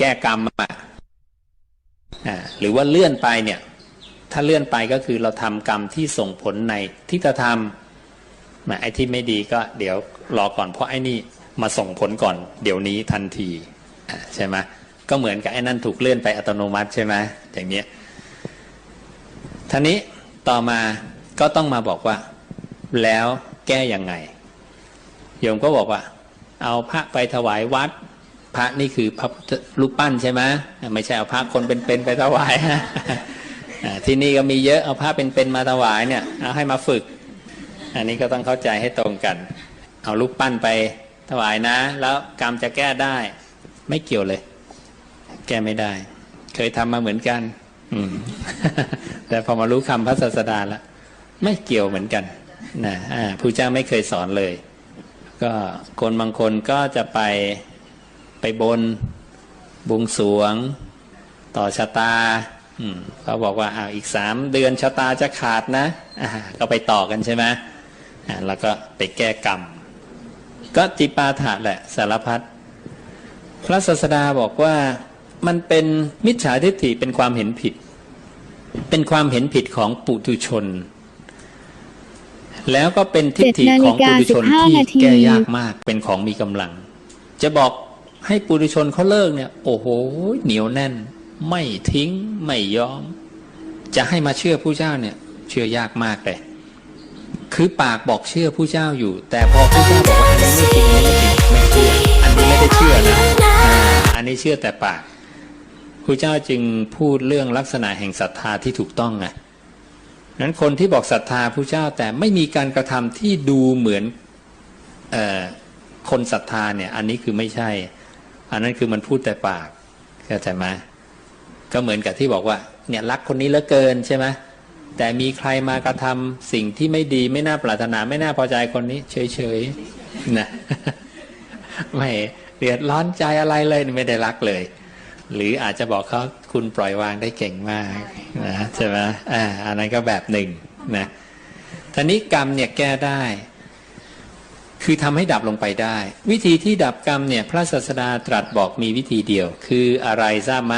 แก้กรรมอะอ่าหรือว่าเลื่อนไปเนี่ย ถ้าเลื่อนไปก็คือเราทำกรรมที่ส่งผลในทิฏฐธรรมไอ้ที่ไม่ดีก็เดี๋ยวรอก่อนเพราะไอ้นี่มาส่งผลก่อน เดี๋ยวนี้ทันทีใช่ไหมก็เหมือนกับไอ้นั่นถูกเลื่อนไปอัตโนมัติใช่ไหมอย่างเนี้ยท่านี้ต่อมาก็ต้องมาบอกว่า แล้วแก้ยังไงโยมก็บอกว่า เอาพระไปถวายวัด พระนี่คือพระพุทธรูปปั้นใช่ไหมไม่ใช่เอาพระคนเป็นๆไปถวายที่นี่ก็มีเยอะเอาพระเป็นๆมาถวายเนี่ยเอาให้มาฝึก อันนี้ก็ต้องเข้าใจให้ตรงกัน เอารูปปั้นไปถวายนะ แล้วกรรมจะแก้ได้ ไม่เกี่ยวเลย แก้ไม่ได้ เคยทำมาเหมือนกัน อืม แต่พอมารู้คำพระศาสดาแล้วไม่เกี่ยวเหมือนกันนะอ่าผู้เจ้าไม่เคยสอนเลย ก็คนบางคนก็จะไป ไปบนบวงสรวง ต่อชะตาอืมเขาบอกว่าอ้าวอีกสามเดือนชะตาจะขาดนะอ่าก็ไปต่อกันใช่ไหมอ่าแล้วก็ไปแก้กรรม ก็จิปาถะแหละสารพัดพระศาสดาบอกว่ามันเป็นมิจฉาทิฏฐิเป็นความเห็นผิด เป็นความเห็นผิดของปุถุชน แล้วก็เป็นทิฏฐิของปุถุชนที่แก้ยากมากเป็นของมีกำลัง จะบอก ให้ปุถุชนเขาเลิกเนี่ย โอ้โห เหนียวแน่น ไม่ทิ้งไม่ยอม จะให้มาเชื่อผู้เจ้าเนี่ย เชื่อยากมากเลยคือปากบอกเชื่อผู้เจ้าอยู่ แต่พอผู้เจ้าบอกว่าอันนี้ไม่จริงอันนี้ไม่จริงไม่เชื่ออันนี้ไม่ได้เชื่อนะอันนี้เชื่อแต่ปากผู้เจ้าจึงพูดเรื่องลักษณะแห่งศรัทธาที่ถูกต้องไงนั้นคนที่บอกศรัทธาผู้เจ้าแต่ไม่มีการกระทำที่ดูเหมือนอคนศรัทธาเนี่ย อันนี้คือไม่ใช่ อันนั้นคือมันพูดแต่ปากเข้าใจไหมก็เหมือนกับที่บอกว่า เนี่ยรักคนนี้เหลือเกินใช่ไหมแต่มีใครมากระทำสิ่งที่ไม่ดีไม่น่าปรารถนาไม่น่าพอใจคนนี้ เฉยๆนะไม่เดือดร้อนใจอะไรเลยไม่ได้รักเลย หรืออาจจะบอกเขาคุณปล่อยวางได้เก่งมากนะใช่ไหมอ่าอันนั้นก็แบบหนึ่งนะทีนี้กรรมเนี่ยแก้ได้ คือทำให้ดับลงไปได้ วิธีที่ดับกรรมเนี่ยพระศาสดาตรัสบอกมีวิธีเดียว คืออะไรทราบไหม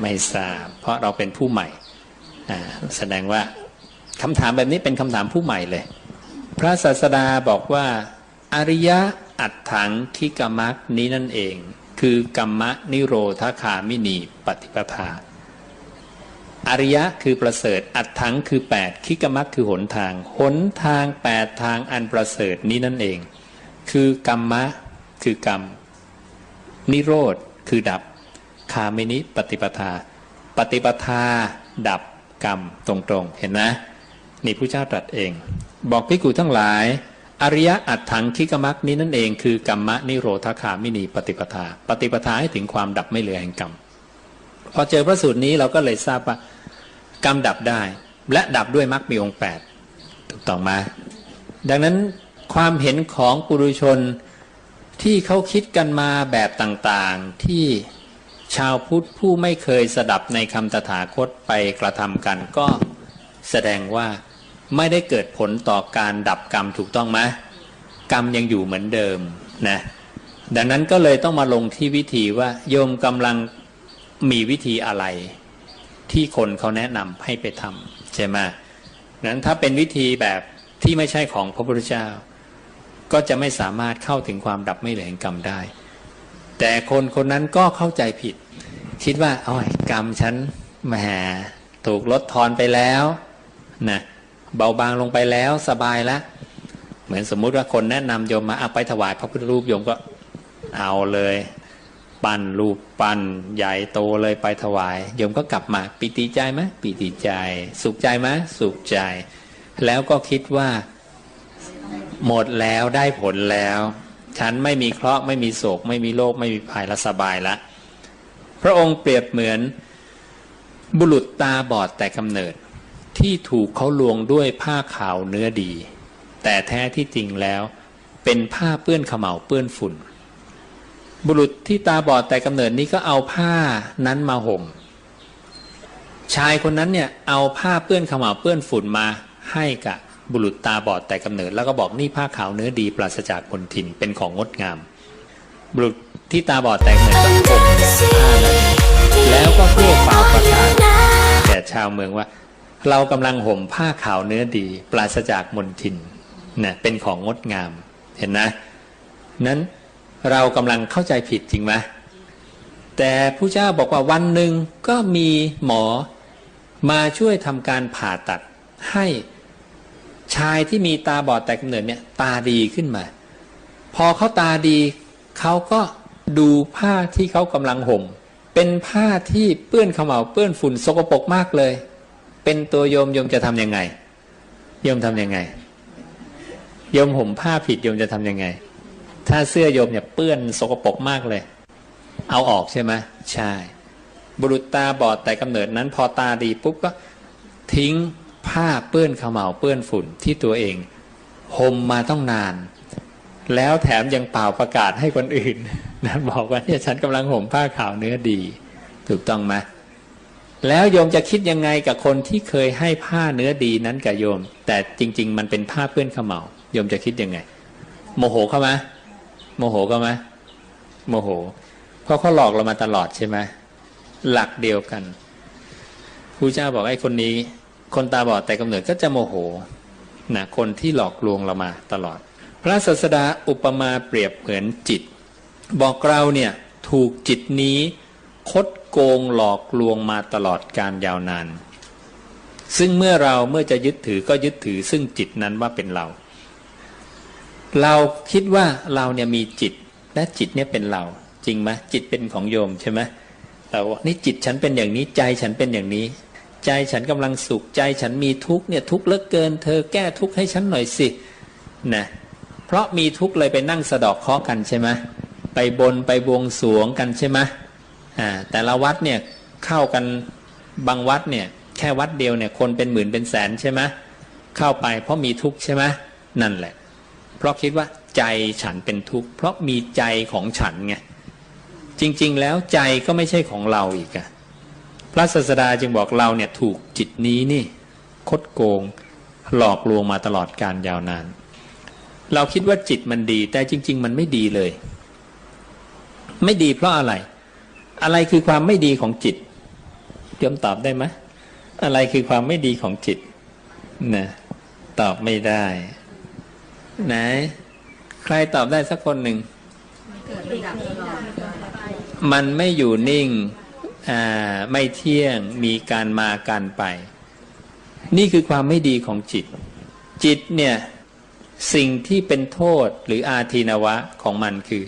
ไม่ทราบ เพราะเราเป็นผู้ใหม่แสดงว่าคำถามแบบนี้เป็นคำถามผู้ใหม่เลย พระศาสดาบอกว่า อริยะอัตถังคิกามักนี้นั่นเอง คือกรรมะนิโรธคามินีปฏิปทา อริยะคือประเสริฐ อัตถังคือแปดคิกามักคือหนทาง หนทางแปดทางอันประเสริฐนี้นั่นเอง คือกรรมะคือกรรม นิโรธคือดับ คาเมนิปฏิปทา ปฏิปทา ดับกรรมตรงๆ เห็นไหมนี่พระเจ้าตรัสเอง บอกพิกูทั้งหลาย อริยะอัตถังคิกมักนี้นั่นเองคือกรรมะนิโรธคามินีปฏิปทา ปฏิปทาให้ถึงความดับไม่เหลือแห่งกรรมพอเจอพระสูตรนี้เราก็เลยทราบว่า กรรมดับได้ และดับด้วยมรรคมีองค์แปดถูกต้องไหมดังนั้นความเห็นของปุรุชนที่เขาคิดกันมาแบบต่างๆ ที่ชาวพุทธผู้ไม่เคยสดับในคำตถาคตไปกระทำกันก็แสดงว่าไม่ได้เกิดผลต่อการดับกรรมถูกต้องไหมกรรมยังอยู่เหมือนเดิมนะดังนั้นก็เลยต้องมาลงที่วิธีว่าโยมกำลังมีวิธีอะไร ที่คนเขาแนะนำให้ไปทำใช่ไหมนั้นถ้าเป็นวิธีแบบที่ไม่ใช่ของพระพุทธเจ้า ก็จะไม่สามารถเข้าถึงความดับไม่เหลือแห่งกรรมได้ แต่คนคนนั้นก็เข้าใจผิด คิดว่าอ๋อกรรมฉันแหมถูกลดทอนไปแล้วนะเบาบางลงไปแล้วสบายแล้วเหมือนสมมุติว่าคนแนะนำโยมมาเอาไปถวายพระพุทธรูปโยมก็เอาเลย ปั้นรูปปั้นใหญ่โตเลยไปถวาย โยมก็กลับมาปิติใจไหมปิติใจ สุขใจไหมสุขใจ แล้วก็คิดว่า หมดแล้วได้ผลแล้ว ฉันไม่มีเคราะห์ไม่มีโศก ไม่มีโรคไม่มีภัยและสบายละ พระองค์เปรียบเหมือน บุรุษตาบอดแต่กำเนิด ที่ถูกเขาลวงด้วยผ้าขาวเนื้อดี แต่แท้ที่จริงแล้ว เป็นผ้าเปื้อนขม่าเปื้อนฝุ่น บุรุษที่ตาบอดแต่กำเนิดนี้ก็เอาผ้านั้นมาห่ม ชายคนนั้นเนี่ยเอาผ้าเปื้อนขมาเปื้อนฝุ่นมาให้กับบุรุษตาบอดแต่กำเนิด แล้วก็บอกนี่ผ้าขาวเนื้อดีปราศจากคนถิ่นเป็นของงดงาม บุรุษที่ตาบอดแต่กำเนิดก็ห่มผ้านั้นแล้วก็เพื่อเป่ประสาทแก่ชาวเมืองว่า เรากำลังห่มผ้าขาวเนื้อดี ปราศจากมลทินนะเป็นของงดงามเห็นนะนั้น เรากำลังเข้าใจผิดจริงไหมแต่ผู้เจ้าบอกว่าวันหนึ่งก็มีหมอมาช่วยทำการผ่าตัดให้ชายที่มีตาบอดแต่กำเนิดเนี่ยตาดีขึ้นมา พอเขาตาดีเขาก็ดูผ้าที่เขากำลังห่ม เป็นผ้าที่เปื้อนขมเหลาเปื้อนฝุ่นสกปรกมากเลย เป็นตัวโยมโยมจะทำยังไงโยมทำยังไงโยมห่มผ้าผิดโยมจะทำยังไง ถ้าเสื้อโยมเนี่ยเปื้อนสกปรกมากเลย เอาออกใช่ไหมใช่ บุรุษตาบอดแต่กำเนิดนั้น พอตาดีปุ๊บก็ทิ้งผ้าเปื้อนขมเหลาเปื้อนฝุ่นที่ตัวเองห่มมาต้องนาน แล้วแถมยังเป่าประกาศให้คนอื่นนะบอกว่าเนี่ยฉันกำลังห่มผ้าขาวเนื้อดี ถูกต้องไหมแล้วโยมจะคิดยังไงกับคนที่เคยให้ผ้าเนื้อดีนั้นกับโยม แต่จริง ๆ มันเป็นผ้าเปื้อนขมเหลาโยมจะคิดยังไง โมโหเข้าไหม โมโหเขาไหมโมโห เพราะเขาหลอกเรามาตลอดใช่ไหมหลักเดียวกันครูเจ้าบอกไอ้คนนี้ คนตาบอดแต่กำเนิดก็จะโมโหนะคนที่หลอกลวงเรามาตลอด พระศาสดาอุปมาเปรียบเหมือนจิต บอกเราเนี่ยถูกจิตนี้คดโกงหลอกลวงมาตลอดการยาวนาน ซึ่งเมื่อเราเมื่อจะยึดถือก็ยึดถือซึ่งจิตนั้นว่าเป็นเรา เราคิดว่าเราเนี่ยมีจิต และจิตเนี่ยเป็นเรา จริงไหมจิตเป็นของโยมใช่ไหมเราว่านี่จิตฉันเป็นอย่างนี้ใจฉันเป็นอย่างนี้ ใจฉันกำลังสุขใจฉันมีทุกข์เนี่ยทุกข์เลือเกิน เธอแก้ทุกข์ให้ฉันหน่อยสินะเพราะมีทุกข์เลยไปนั่งสะดอกเคาะกันใช่ไหมไปบนไปบวงสรวงกันใช่ไหมอ่าแต่ละวัดเนี่ยเข้ากันบางวัดเนี่ยแค่วัดเดียวเนี่ยคนเป็นหมื่นเป็นแสนใช่ไหมเข้าไปเพราะมีทุกข์ใช่ไหมนั่นแหละ เพราะคิดว่าใจฉันเป็นทุกข์เพราะมีใจของฉันไงจริง ๆ แล้วใจก็ไม่ใช่ของเราอีกอะพระศาสดาจึงบอกเราเนี่ยถูกจิตนี้นี่ คดโกง หลอกลวงมาตลอดการยาวนาน เราคิดว่าจิตมันดี แต่จริง ๆ มันไม่ดีเลย ไม่ดีเพราะอะไร อะไรคือความไม่ดีของจิตยมตอบได้ไหมอะไรคือความไม่ดีของจิตนะตอบไม่ได้ ไหน ใครตอบได้สักคนหนึ่ง มันไม่อยู่นิ่งไม่เที่ยงมีการมาการไป นี่คือความไม่ดีของจิต จิตเนี่ย สิ่งที่เป็นโทษหรืออาทีนวะของมันคือ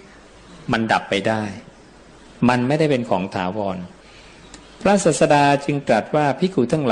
มันดับไปได้ มันไม่ได้เป็นของถาวร พระศาสดาจึงตรัสว่าพิกุทั้งหลาย